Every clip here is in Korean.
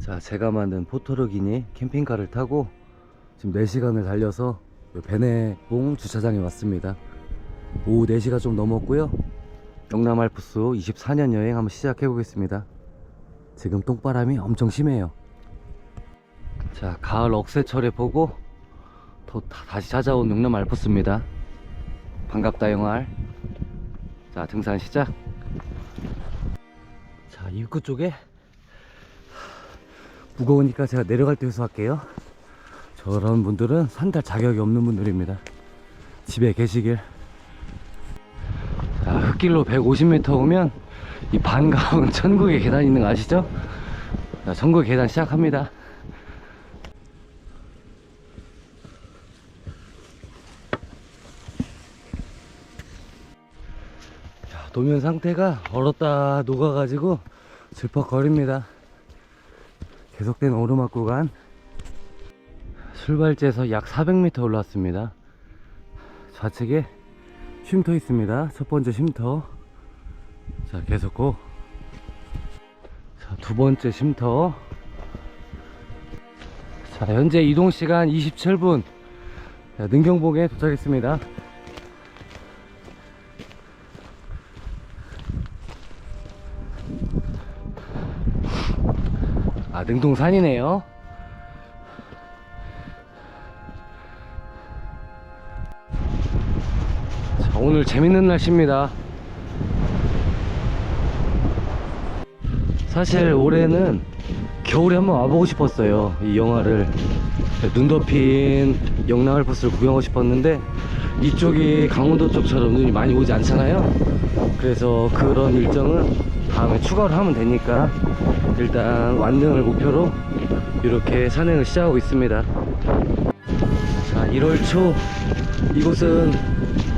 자, 제가 만든 포토르기니 캠핑카를 타고 지금 4시간을 달려서 베네봉 주차장에 왔습니다. 오후 4시가 좀 넘었고요. 영남 알프스 24년 여행 한번 시작해 보겠습니다. 지금 똥바람이 엄청 심해요. 자, 가을 억새철에 보고 또 다- 다시 찾아온 영남 알프스입니다. 반갑다 영알. 자, 등산 시작. 자, 입구 쪽에 무거우니까 제가 내려갈 때 회수할게요. 저런 분들은 산탈 자격이 없는 분들입니다. 집에 계시길. 자, 흙길로 150m 오면 이 반가운 천국의 계단 있는 거 아시죠? 자, 천국의 계단 시작합니다. 자, 도면 상태가 얼었다 녹아가지고 질퍽거립니다. 계속된 오르막 구간 출발지에서 약 400m 올랐습니다. 좌측에 쉼터 있습니다. 첫 번째 쉼터. 자, 계속 고. 자, 두 번째 쉼터. 자, 현재 이동 시간 27분. 자, 능경봉에 도착했습니다. 능동산이네요. 자, 오늘 재밌는 날씨입니다. 사실 올해는 겨울에 한번 와보고 싶었어요. 이 영화를 눈 덮인 영랑알프스를 구경하고 싶었는데 이쪽이 강원도 쪽처럼 눈이 많이 오지 않잖아요. 그래서 그런 일정은 다음에 추가로 하면 되니까 일단 완등을 목표로 이렇게 산행을 시작하고 있습니다. 자, 1월 초 이곳은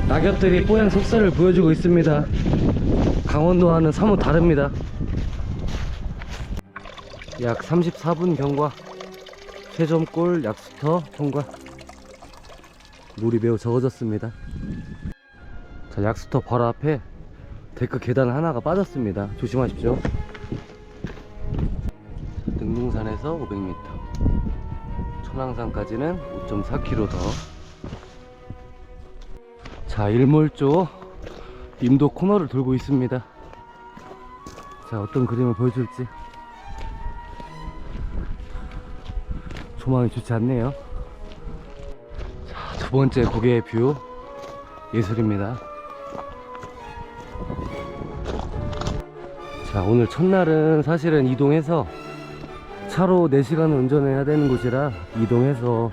낙엽들이 뽀얀 속살을 보여주고 있습니다. 강원도와는 사뭇 다릅니다. 약 34분 경과 최점골 약수터 통과 물이 매우 적어졌습니다 자 약수터 바로 앞에 데크 계단 하나가 빠졌습니다. 조심하십시오. 능동산에서 500m 천왕산까지는 5.4km 더자 일몰조 임도 코너를 돌고 있습니다. 자 어떤 그림을 보여줄지. 조망이 좋지 않네요. 자, 두 번째 고개의 뷰. 예술입니다. 자, 오늘 첫날은 사실은 이동해서 차로 4시간을 운전해야 되는 곳이라 이동해서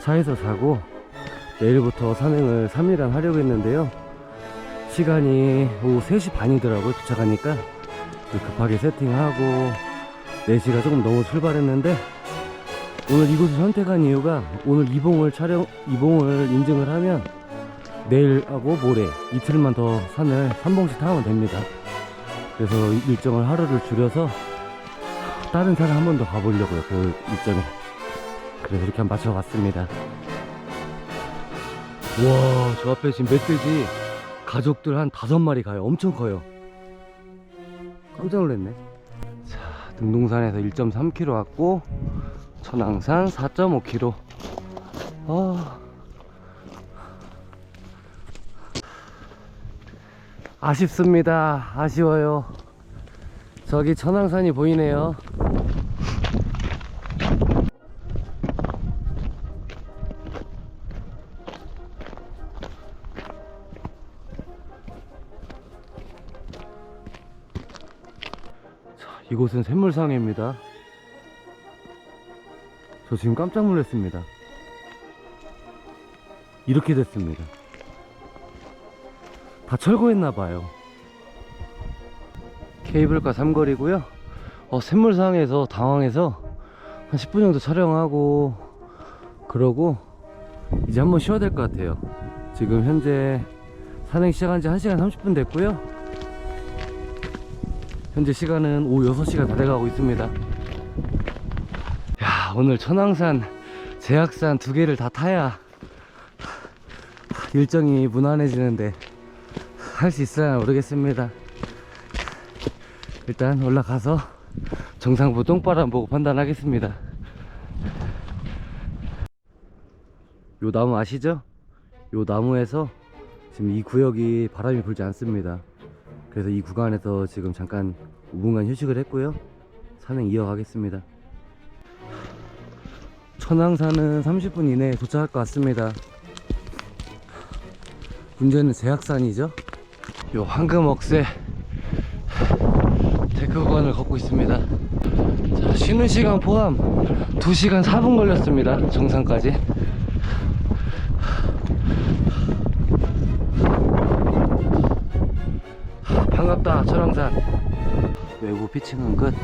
차에서 자고 내일부터 산행을 3일간 하려고 했는데요. 시간이 오후 3시 반이더라고요. 도착하니까 급하게 세팅하고 4시가 조금 넘어 출발했는데 오늘 이곳을 선택한 이유가 오늘 이봉을 촬영 이봉을 인증을 하면 내일하고 모레 이틀만 더 산을 한 봉씩 타면 됩니다. 그래서 일정을 하루를 줄여서 다른 산을 한 번 더 가보려고요. 그 일정에. 그래서 이렇게 한번 맞춰봤습니다. 와, 저 앞에 지금 멧돼지 가족들 한 다섯 마리 가요. 엄청 커요. 깜짝 놀랐네. 자, 등동산에서 1.3km 왔고 천왕산 4.5km. 아. 아쉽습니다. 아쉬워요. 저기 천왕산이 보이네요. 자, 이곳은 샘물상해입니다. 저 지금 깜짝 놀랐습니다. 이렇게 됐습니다. 다 철거했나봐요. 케이블카 삼거리고요. 어, 샘물상에서 당황해서 한 10분 정도 촬영하고 그러고 이제 한번 쉬어야 될 것 같아요. 지금 현재 산행 시작한 지 1시간 30분 됐고요. 현재 시간은 오후 6시가 다 돼가고 있습니다. 야, 오늘 천왕산, 제약산 두 개를 다 타야 일정이 무난해지는데 할 수 있어야 모르겠습니다. 일단 올라가서 정상부 똥바람 보고 판단하겠습니다. 요 나무 아시죠? 요 나무에서 지금 이 구역이 바람이 불지 않습니다. 그래서 이 구간에서 지금 잠깐 5분간 휴식을 했고요. 산행 이어가겠습니다. 천왕산은 30분 이내에 도착할 것 같습니다. 문제는 제약산이죠. 요 황금억새 데크 구간을 걷고 있습니다. 자, 쉬는 시간 포함 2시간 4분 걸렸습니다. 정상까지. 반갑다, 천왕산. 외부 피칭은 끝.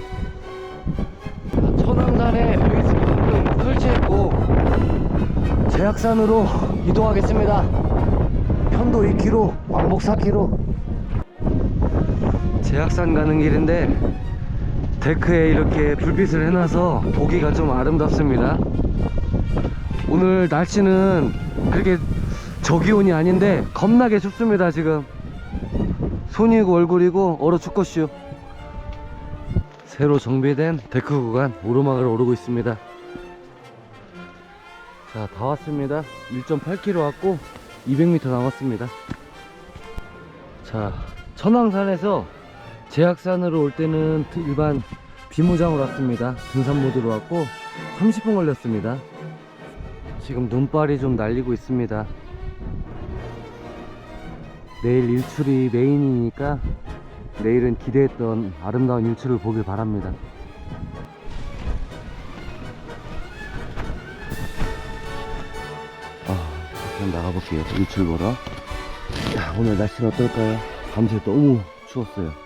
천왕산에 베이스 캠프 설치했고, 제약산으로 이동하겠습니다. 편도 2km, 왕복 4km. 제약산 가는 길인데 데크에 이렇게 불빛을 해놔서 보기가 좀 아름답습니다. 오늘 날씨는 그렇게 저기온이 아닌데 겁나게 춥습니다 지금. 손이고 얼굴이고 얼어 죽겠슈. 새로 정비된 데크 구간 오르막을 오르고 있습니다. 자, 다 왔습니다. 1.8km 왔고 200m 남았습니다. 자, 천왕산에서 제약산으로 올 때는 일반 비무장으로 왔습니다. 등산 모드로 왔고 30분 걸렸습니다. 지금 눈발이 좀 날리고 있습니다. 내일 일출이 메인이니까 내일은 기대했던 아름다운 일출을 보길 바랍니다. 아, 한번 나가볼게요. 일출 보러. 야, 오늘 날씨는 어떨까요? 밤새 너무 추웠어요.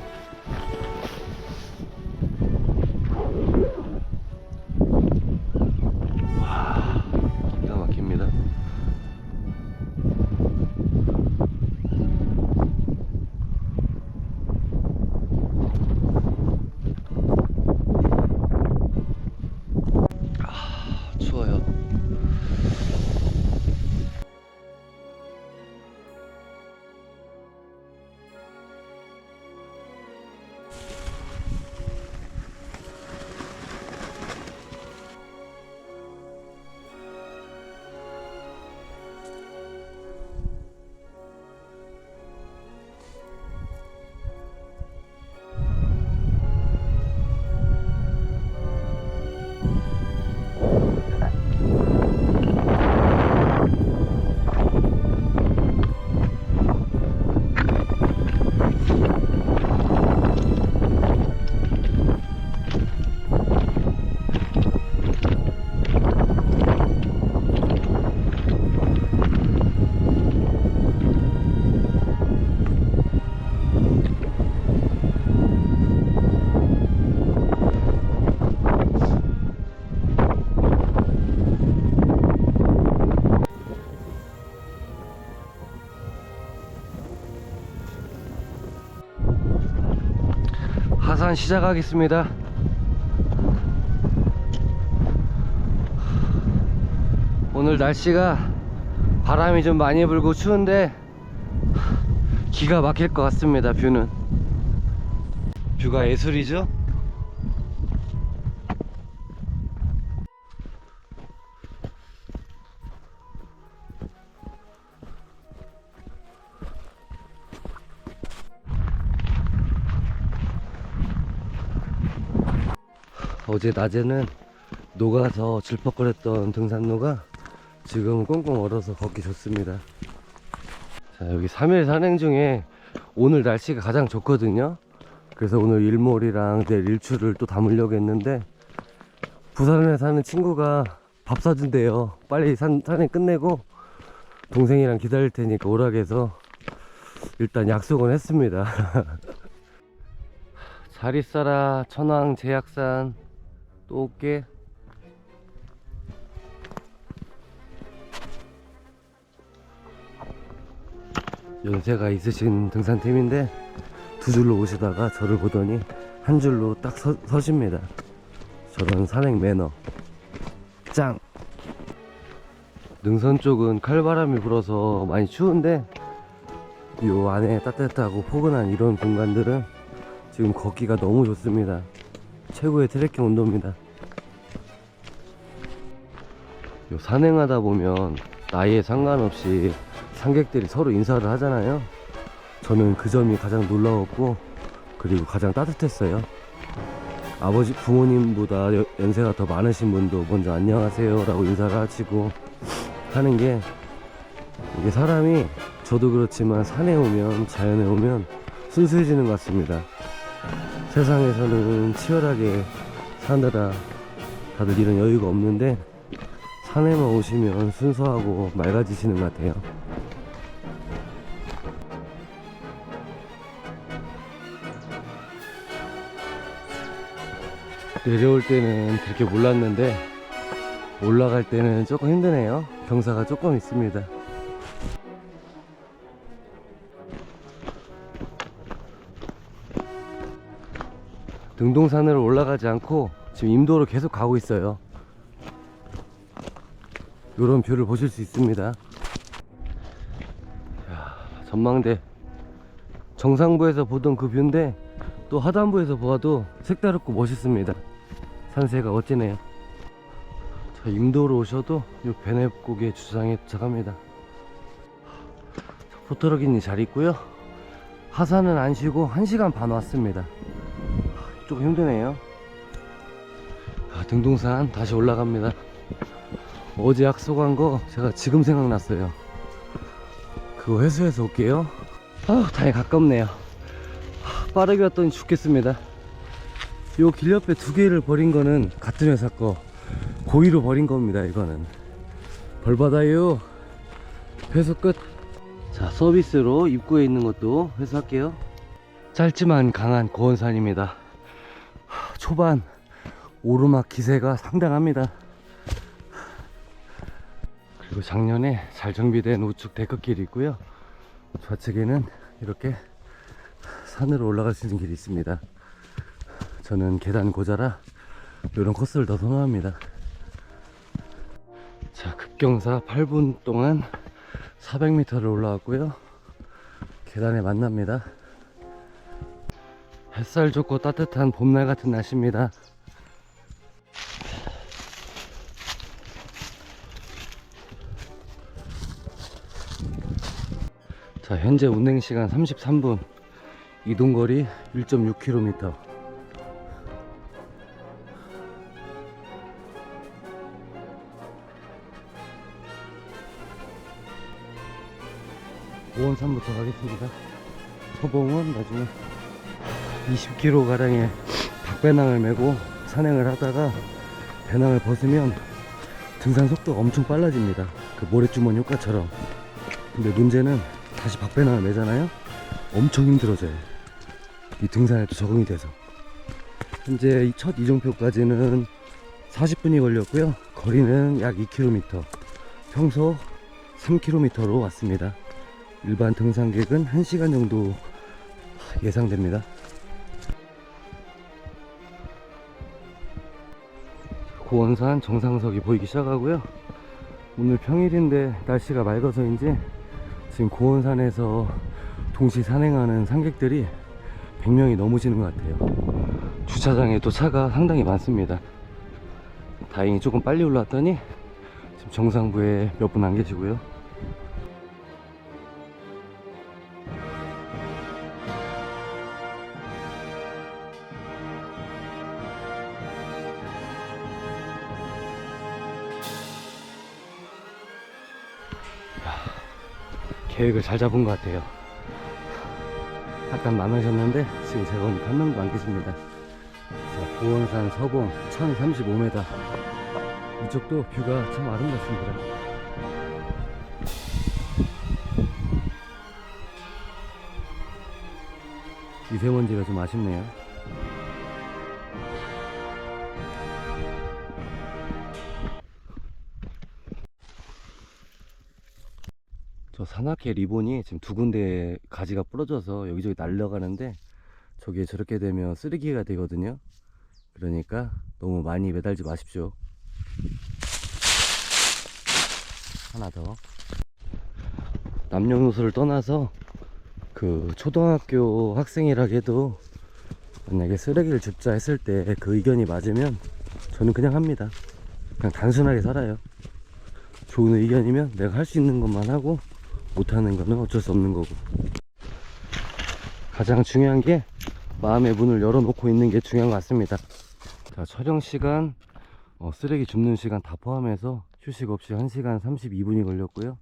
하산 시작하겠습니다. 오늘 날씨가 바람이 좀 많이 불고 추운데 기가 막힐 것 같습니다. 뷰는 뷰가 예술이죠? 어제 낮에는 녹아서 질퍽거렸던 등산로가 지금은 꽁꽁 얼어서 걷기 좋습니다. 자, 여기 3일 산행 중에 오늘 날씨가 가장 좋거든요. 그래서 오늘 일몰이랑 내일 일출을 또 담으려고 했는데 부산에 사는 친구가 밥 사준대요. 빨리 산, 산행 끝내고 동생이랑 기다릴 테니까 오라고 해서 일단 약속은 했습니다. 잘 있어라 천왕 제약산 또 올게. 연세가 있으신 등산팀인데 두 줄로 오시다가 저를 보더니 한 줄로 딱 서, 서십니다. 저런 산행 매너. 짱. 능선 쪽은 칼바람이 불어서 많이 추운데 요 안에 따뜻하고 포근한 이런 공간들은 지금 걷기가 너무 좋습니다. 최고의 트레킹 운동입니다. 요 산행하다 보면 나이에 상관없이 상객들이 서로 인사를 하잖아요. 저는 그 점이 가장 놀라웠고 그리고 가장 따뜻했어요. 아버지 부모님보다 여- 연세가 더 많으신 분도 먼저 안녕하세요라고 인사를 하시고 하는 게 이게 사람이 저도 그렇지만 산에 오면 자연에 오면 순수해지는 것 같습니다. 세상에서는 치열하게 사느라 다들 이런 여유가 없는데 산에만 오시면 순수하고 맑아지시는 것 같아요. 내려올 때는 그렇게 몰랐는데 올라갈 때는 조금 힘드네요. 경사가 조금 있습니다. 등동산으로 올라가지 않고 지금 임도로 계속 가고 있어요. 이런 뷰를 보실 수 있습니다. 야, 전망대 정상부에서 보던 그 뷰인데 또 하단부에서 보아도 색다르고 멋있습니다. 산세가 멋지네요. 자, 임도로 오셔도 이 베네고개 주차장에 도착합니다. 자, 포토로기니 잘 있고요. 하산은 안 쉬고 1시간 반 왔습니다. 조금 힘드네요. 아, 등동산 다시 올라갑니다. 어제 약속한 거 제가 지금 생각났어요. 그거 회수해서 올게요. 아, 다행히 가깝네요. 하, 빠르게 왔더니 죽겠습니다. 요 길 옆에 두 개를 버린 거는 같은 회사 거 고의로 버린 겁니다. 이거는 벌 받아요. 회수 끝. 자 서비스로 입구에 있는 것도 회수할게요. 짧지만 강한 고원산입니다. 하, 초반 오르막 기세가 상당합니다. 그리고 작년에 잘 정비된 우측 데크길이 있고요. 좌측에는 이렇게 산으로 올라갈 수 있는 길이 있습니다. 저는 계단 고자라 이런 코스를 더 선호합니다. 자, 급경사 8분 동안 400m를 올라왔고요. 계단에 만납니다. 햇살 좋고 따뜻한 봄날 같은 날씨입니다. 자, 현재 운행 시간 33분. 이동 거리 1.6km. 오원산부터 가겠습니다. 서봉은 나중에 20km 가량의 박배낭을 메고 산행을 하다가 배낭을 벗으면 등산 속도가 엄청 빨라집니다. 그 모래주머니 효과처럼. 근데 문제는 다시 박배낭을 매잖아요. 엄청 힘들어져요. 이 등산에 도 적응이 돼서. 현재 이첫 이정표까지는 40분이 걸렸고요. 거리는 약 2km. 평소 3km로 왔습니다. 일반 등산객은 1시간 정도 예상됩니다. 고원산 정상석이 보이기 시작하고요. 오늘 평일인데 날씨가 맑아서인지 지금 고원산에서 동시 산행하는 산객들이 100명이 넘으시는 것 같아요. 주차장에 또 차가 상당히 많습니다. 다행히 조금 빨리 올라왔더니 지금 정상부에 몇 분 안 계시고요. 계획을 잘 잡은 것 같아요. 약간 많으셨는데 지금 제가 오니까 한 명도 안 계십니다. 자, 고원산 서봉 1035m. 이쪽도 뷰가 참 아름답습니다. 미세먼지가 좀 아쉽네요. 산악회 리본이 지금 두 군데 가지가 부러져서 여기저기 날려가는데 저게 저렇게 되면 쓰레기가 되거든요. 그러니까 너무 많이 매달지 마십시오. 하나 더. 남녀노소를 떠나서 그 초등학교 학생이라 해도 만약에 쓰레기를 줍자 했을 때 그 의견이 맞으면 저는 그냥 합니다. 그냥 단순하게 살아요. 좋은 의견이면 내가 할 수 있는 것만 하고 못하는 거는 어쩔 수 없는 거고. 가장 중요한 게 마음의 문을 열어놓고 있는 게 중요한 것 같습니다. 자, 촬영 시간, 어, 쓰레기 줍는 시간 다 포함해서 휴식 없이 1시간 32분이 걸렸고요.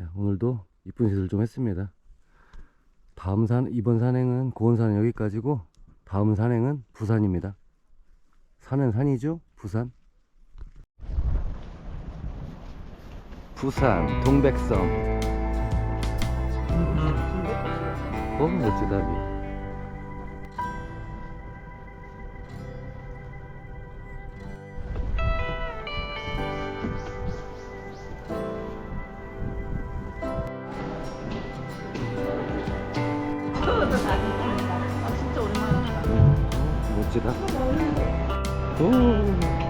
야, 오늘도 이쁜 시술 좀 했습니다. 다음 산, 이번 산행은 고원산은 여기까지고, 다음 산행은 부산입니다. 산은 산이죠? 부산. 부산, 동백섬. 어, 멋지다, 미. 아 진짜 오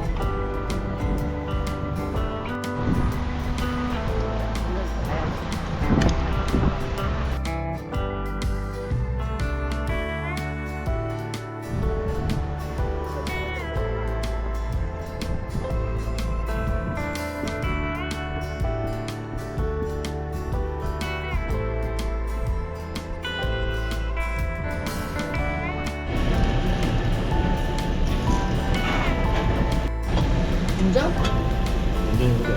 오. 진짜?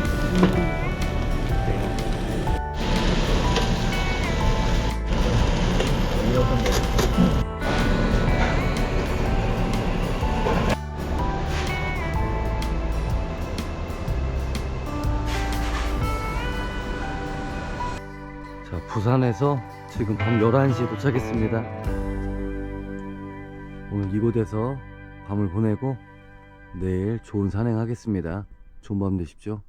자, 부산에서 지금 밤 11시에 도착했습니다. 오늘 이곳에서 밤을 보내고 내일 좋은 산행하겠습니다. 좋은 밤 되십시오.